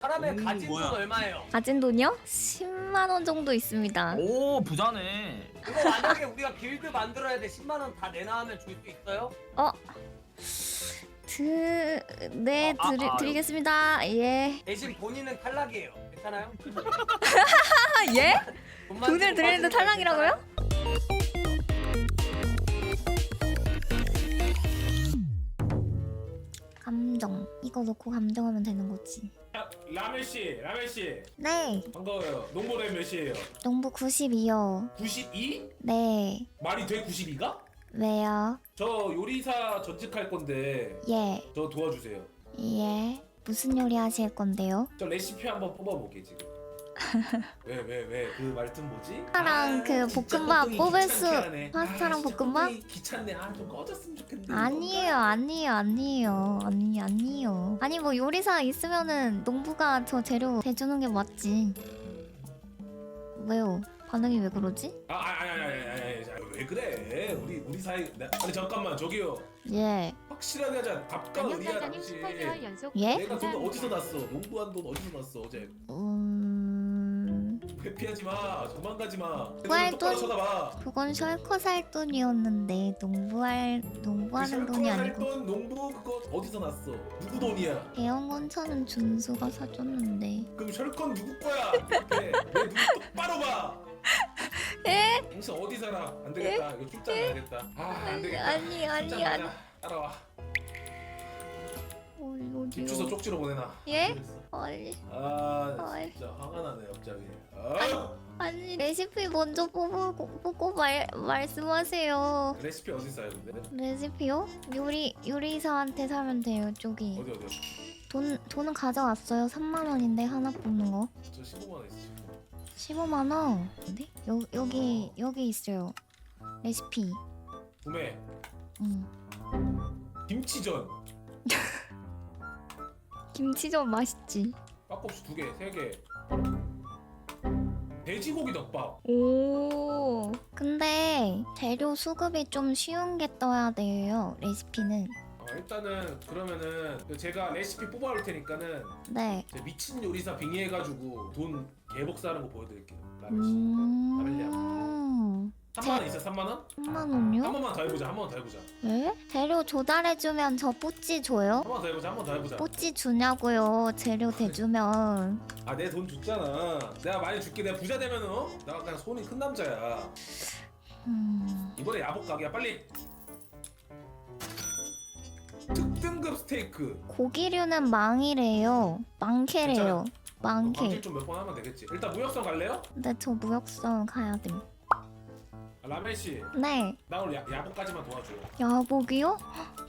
사람의 음, 가진 돈 뭐야. 얼마예요? 가진 돈이요? 10만 원 정도 있습니다. 오 부자네. 이거 만약에 우리가 길드 만들어야 돼 10만 원 다 내놔 하면 줄 수 있어요? 드... 네, 아, 드리, 아, 아, 드리겠습니다. 예. 대신 본인은 탈락이에요. 괜찮아요? 아, 예? 돈만 돈을 주고 드리는데 빠지는 거 탈락이라고요? 감정. 이거 넣고 감정하면 되는 거지. 아, 라멜 씨, 라멜 씨 네. 반가워요. 농모레 몇이에요? 농부 92요. 92? 네. 말이 돼 92가? 왜요? 저 요리사 전직할 건데 예. 저 도와주세요. 예. 무슨 요리 하실 건데요? 저 레시피 한번 뽑아볼게 지금. 왜 왜 왜 그 말투 뭐지? 파스타랑 그 진짜 볶음밥 뽑을 귀찮게 수- 하네. 파스타랑 아, 진짜 볶음밥? 귀찮네. 아좀 꺼졌으면 좋겠는데. 아니에요, 아니에요, 아니에요, 아니 아니에요. 아니 뭐 요리사 있으면은 농부가 저 재료 대주는 게 맞지. 왜요? 반응이 왜 그러지? 아 아니 아니 아니 아니 아니 아니, 왜 그래? 우리 우리 사이 나, 아니 잠깐만 저기요. 예. 확실하게 하자. 답과 의리야 안녕사장님 당신. 18개월 연속 예? 내가 돈. 어디서 났어? 농부한 돈 어디서 났어 어제? 음, 회피하지 마. 도망가지 마. 왜 똑바로 또- 쳐다봐. 그건 셜커 살 돈이었는데 농부할 농부하는 그 돈이 살 아니고 돈 농부 그거 어디서 났어? 누구 돈이야? 대형원차는 준수가 사줬는데. 그럼 셜컨 누구 거야? 누구 똑바로 봐? 에? 당신 어디 살아? 안 되겠다. 이거 출장 가야겠다. 아, 안 되겠다. 아니 아니 출장 아니. 가자. 따라와. 어, 집 주소 어디요? 쪽지로 보내놔. 예? 아니 아, 어이. 진짜 화가 나네 갑자기. 아, 아니 레시피 먼저 뽑고 뽑고 말 말씀하세요. 레시피 어디 있어요, 근데? 레시피요? 요리 요리사한테 사면 돼요. 저기 어디 어디? 어디? 돈 돈은 가져왔어요. 3만 원인데 하나 뽑는 거. 저 15만 원 있어. 15만 원. 근데 여, 여기 여기 있어요. 레시피. 구매. 음. 김치전. 김치전 맛있지. 빡국수 두 개, 세 개. 돼지고기 덮밥. 오. 근데 재료 수급이 좀 쉬운 게 떠야 돼요. 레시피는. 어, 일단은 그러면은 제가 레시피 뽑아올 테니까는 네. 제 미친 요리사 빙의해가지고 돈 개복사하는 거 보여드릴게요. 라면 씨. 음. 3만 원 있어? 3만 원? 3만 한 원요? 번만 더 해보자. 한번더 해보자. 네? 재료 조달해주면 저 뽀찌 줘요? 한번더 해보자. 한번더 해보자. 뽀찌 주냐고요. 재료 대주면. 아 내 돈 줬잖아. 내가 많이 줄게. 내가 부자 되면은 어? 내가 그냥 손이 큰 남자야. 음. 이번에 야복 가게야. 빨리. 특등급 스테이크. 고기류는 망이래요. 망캐래요. 망캐. 방질 좀몇 번 하면 되겠지. 일단 무역선 갈래요? 근데 저 무역선 가야 돼. 아, 라멜 씨, 네. 나 오늘 야, 야복까지만 도와줘. 야복이요?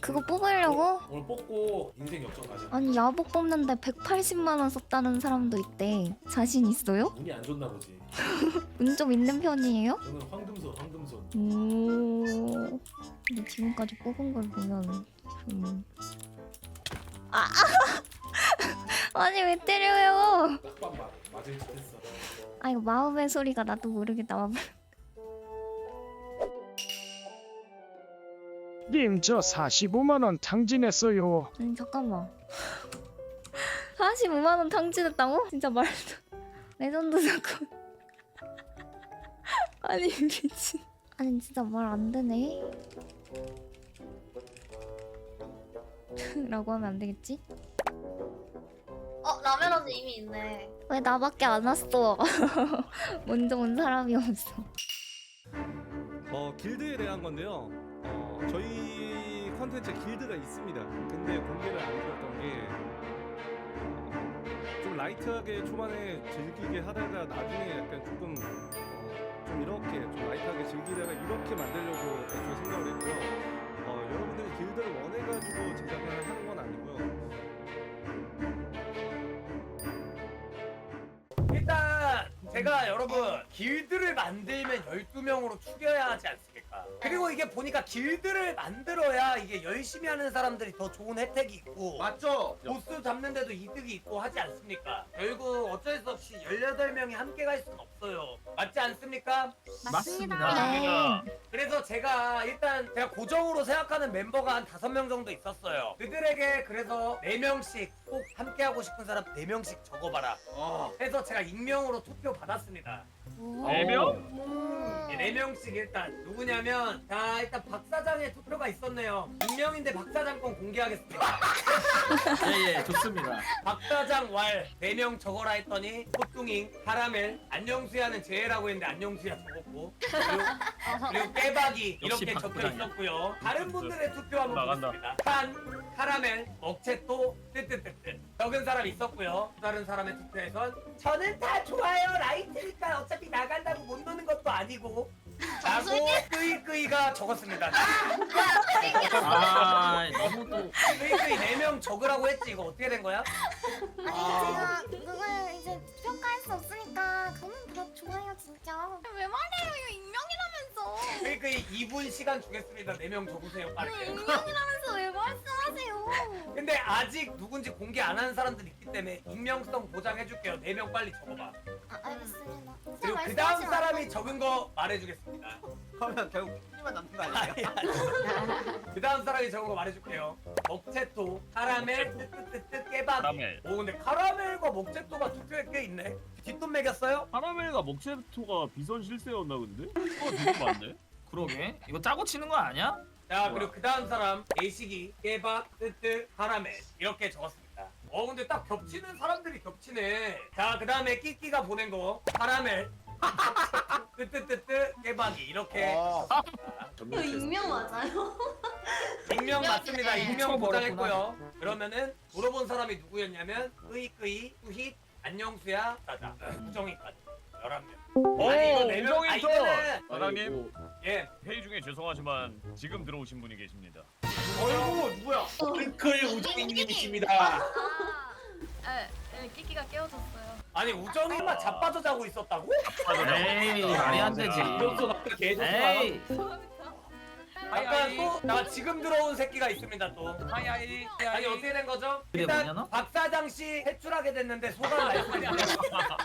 그거 뽑으려고? 오늘 뽑고 인생 역전 가자. 아니 야복 뽑는데 180만 원 썼다는 사람도 있대. 자신 있어요? 운이 안 좋나 보지. 운 좀 있는 편이에요? 저는 황금손, 황금손. 오. 근데 지금까지 뽑은 걸 보면 좀. 아! 아니 왜 때려요? 딱밤 맞 맞을 듯 했어. 아 이거 마음의 소리가 나도 모르게 나와. 님, 저 45만 원 탕진했어요. 아니 잠깐만. 45만 원 탕진했다고? 진짜 말도. 레전드 사건. 아니 미친. 아니 진짜 말 안 되네. 라고 하면 안 되겠지? 어 라면하즈 이미 있네. 왜 나밖에 안 왔어? 먼저 온 사람이 없어. 어 길드에 대한 건데요. 어 저희 컨텐츠에 길드가 있습니다. 근데 공개를 안 해줬던 게 좀 라이트하게 초반에 즐기게 하다가 나중에 약간 조금 어, 좀 이렇게 좀 라이트하게 즐기다가 이렇게 만들려고 애초에 생각을 했고요. 제가 여러분 길드를 만들면 12명으로 추려야 하지 않습니까? 그리고 이게 보니까 길드를 만들어야 이게 열심히 하는 사람들이 더 좋은 혜택이 있고 맞죠? 보스 잡는데도 이득이 있고 하지 않습니까? 결국 어쩔 수 없이 18명이 함께 갈 수는 없어요. 맞지 않습니까? 맞습니다. 네. 그래서 제가 일단 제가 고정으로 생각하는 멤버가 한 다섯 명 정도 있었어요. 그들에게 그래서 네 명씩 꼭 함께 하고 싶은 사람 네 명씩 적어봐라. 어. 해서 제가 익명으로 투표 받았습니다. 네 명? 음. 예, 네 명씩 일단 누구냐면 자 일단 박 사장의 투표가 있었네요. 익명인데 박 사장 건 공개하겠습니다. 예 예 좋습니다. 박 사장 왈네 명 적어라 했더니 호뚱이 카라멜 안녕수야는 제외라고 했는데 안녕수야 적었고 그리고, 그리고 깨박이 역시 이렇게 박 적혀 부장이야. 있었고요. 다른 분들의 투표 한번 나간다. 보겠습니다. 칸, 카라멜, 먹채또 뜨뜨뜨뜨 적은 사람 있었고요. 다른 사람의 투표에선 저는 다 좋아요. 라이트니까 어차피 나간다고 못 노는 것도 아니고 라고 끄이끄이가 적었습니다. 아 너무 또 끄이끄이 4명 적으라고 했지 이거 어떻게 된 거야? 아니 제가 그걸 이제 평가할 수 없으니까 저는 다 좋아요 진짜. 왜 말해요 이거 익명이라면서. 끄이끄이 2분 시간 주겠습니다. 4명 적으세요 왜 빠르게. 익명이라면서 왜 말씀하세요? 근데 아직 누군지 공개 안 한 사람들 있기 때문에 익명성 보장해줄게요. 4명 빨리 적어봐. 아 알겠습니다. 그리고 그 다음 사람이 적은 거 말해주겠습니다. 그러면 결국 만 남는 거 아니에요? 그 다음 사람이 적은 거 말해줄게요. 먹채토, 카라멜, 뜨뜨뜨뜨, 깨박. 카라멜. 오 근데 카라멜과 먹채토가 투표에 꽤 있네. 뒷돈 매겼어요? 카라멜과 목체토가 비선 실세였나 근데? 어 되게 많네. 그러게 이거 짜고 치는 거 아니야? 자 그리고 그 다음 사람 예식이, 깨박, 뜨뜨, 카라멜 이렇게 적었습니다. 어 근데 딱 겹치는 사람들이 겹치네. 자 그 다음에 끼끼가 보낸 거 카라멜, 뜨뜨뜨뜨, 깨박이 이렇게. 어. 이거 익명 맞아요? 익명 맞습니다. 네. 익명 처음 보장했고요. 그러면은 물어본 사람이 누구였냐면 끄이끄이, 후힛, 안녕수야, 짜자, 우정이까지 11명. 오 아니 이거 4명 아. 이거는 사장님 예 회의 중에 죄송하지만 지금 들어오신 분이 계십니다. 어이구 누구야? 링클 우정님이십니다. 네, 네, 끼끼가 깨워줬어요. 아니 우정이만 자빠져 자고 있었다고? 에이 말이 안 되지. 에이 약 간 또나 지금 들어온 새끼가 있습니다 또. 하이 하이 아니 어떻게 된 거죠? 그게 일단? 박 사장 씨 퇴출하게 됐는데 소감 말씀해 주세요.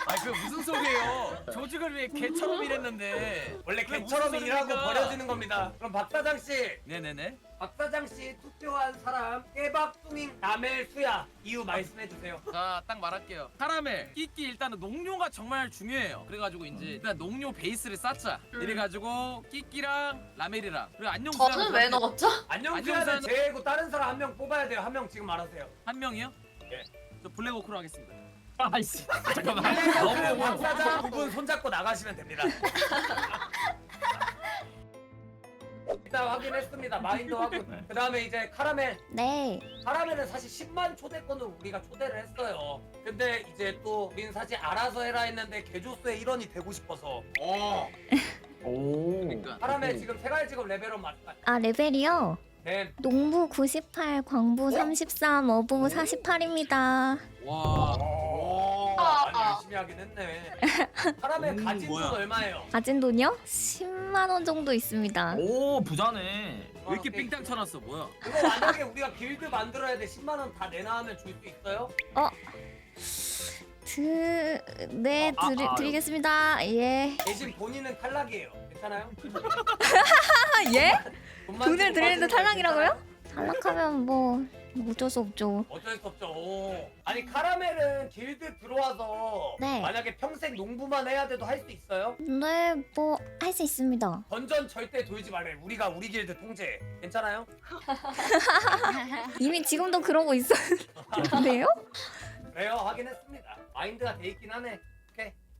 아 그 무슨 소리예요? 조직을 위해 개처럼 일했는데. 원래 개처럼 일하고 소리입니까? 버려지는 겁니다. 그럼 박 사장 씨, 네네네. 박 사장 씨 투표한 사람 깨박, 뚱잉, 나멜, 수야 이유 말씀해 주세요. 자, 딱 말할게요. 카라멜, 끼끼 일단은 농료가 정말 중요해요. 그래가지고 이제 일단 농료 베이스를 쌓자. 이래가지고 끼끼랑 라멜이랑 그리고 안녕 저는 왜 넣었죠? 안녕수야는 안녕수야는- 제외고 다른 사람 한 명 뽑아야 돼요. 한 명 지금 말하세요. 한 명이요? 예. 저 블랙워크로 하겠습니다. 아이씨 잠깐만. 너무 박 사장 두분 손잡고 나가시면 됩니다. 일단 확인했습니다. 마인드 확인. 그 다음에 이제 카라멜. 네. 카라멜은 사실 10만 초대권을 우리가 초대를 했어요. 근데 이제 또 우린 사실 알아서 해라 했는데 개조수의 일원이 되고 싶어서 어. 오. 그러니까 카라멜 지금 세갈직업 레벨업 맞다. 아 레벨이요? 네. 농부 98, 광부 33, 어부 48입니다. 와. 오. 많이 열심히 하긴 했네. 카라멜 음, 가진 돈 뭐야. 얼마예요? 가진 돈이요? 10만 원 정도 있습니다. 오 부자네. 왜 이렇게 삥땅 쳐놨어? 뭐야? 이거 만약에 우리가 길드 만들어야 돼 10만 원 다 내놔 하면 줄 수 있어요? 드... 네 아, 드리, 아, 드리겠습니다. 예. 대신 본인은 탈락이에요. 괜찮아요? 아 예? 돈만 돈을 드리는데 빠지는 거 탈락이라고요? 탈락하면 뭐 어쩔 수 없죠. 어쩔 수 없죠. 오. 아니 카라멜은 길드 들어와서 네. 만약에 평생 농부만 해야 돼도 할 수 있어요? 네, 뭐할 수 있습니다. 던전 절대 돌지 말래. 우리가 우리 길드 통제. 괜찮아요? 이미 지금도 그러고 있었는데요? 그래요. 확인했습니다. 마인드가 돼 있긴 하네.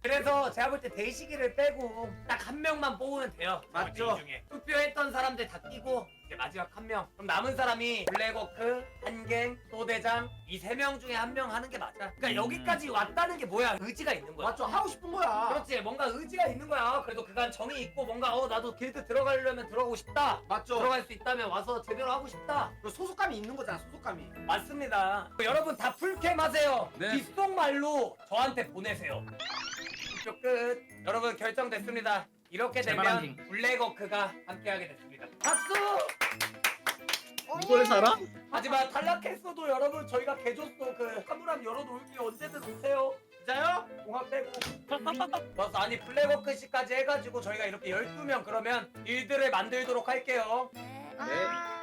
그래서 제가 볼 때 대시기를 빼고 딱 한 명만 뽑으면 돼요. 맞죠? 이 중에. 투표했던 사람들 다 끼고 이제 마지막 한 명. 그럼 남은 사람이 블랙워크, 한갱, 소대장 이 세 명 중에 한 명 하는 게 맞아. 그러니까 음. 여기까지 왔다는 게 뭐야? 의지가 있는 거야. 맞죠? 하고 싶은 거야. 그렇지 뭔가 의지가 있는 거야 그래도 그간 정이 있고 뭔가 어 나도 길드 들어가려면 들어가고 싶다 맞죠? 들어갈 수 있다면 와서 제대로 하고 싶다 그리고 소속감이 있는 거잖아. 소속감이. 맞습니다 여러분 다 풀캠 하세요 네. 뒷속말로 저한테 보내세요 투표 끝 여러분 결정됐습니다 이렇게 제발 되면 블랙워크가 함께하게 됐습니다. 박수! 이걸 살아? 하지만 탈락했어도 여러분 저희가 개줬어 그 사물함 열어놓을게 언제든 오세요. 진짜요? 공학 빼고. 그래서 아니 블랙워크 씨까지 해가지고 저희가 이렇게 12명 그러면 일들을 만들도록 할게요. 아,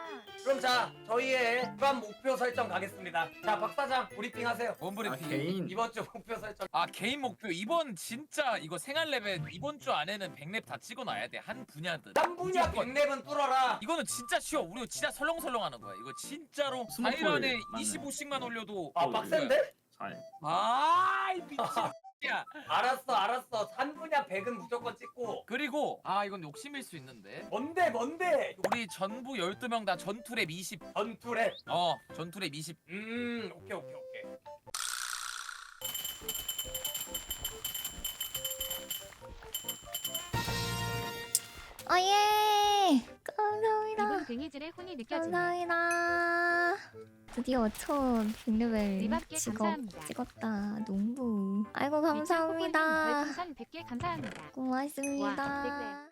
그럼 자 저희의 주간 목표 설정 가겠습니다. 자 박사장 브리핑 하세요. 뭔아 브리핑 개인. 이번 주 목표 설정. 아 개인 목표 이번 진짜 이거 생활 레벨 이번 주 안에는 100렙 다 찍어놔야 돼 한 분야든 한 분야 무조건. 100렙은 뚫어라. 이거는 진짜 쉬워 우리 진짜 설렁설렁 하는 거야 이거 진짜로 스마트 4일 안에 맞네. 25씩만 올려도 아 빡센데? 잘. 아이 미친 야 알았어 알았어. 한 분야 100은 무조건 찍고. 그리고 아 이건 욕심일 수 있는데 뭔데 뭔데? 우리 전부 12명 다 전투랩 20 전투랩. 어 전투랩 20 음 오케이 오케이 오케이. 아, 예! 감사합니다. 이번 괭이질의 혼이 느껴지네. 감사합니다. 드디어 첫 100레벨 리밥께 직업 감사합니다. 찍었다. 농부. 아이고, 감사합니다. 별풍선 100개 감사합니다. 고맙습니다.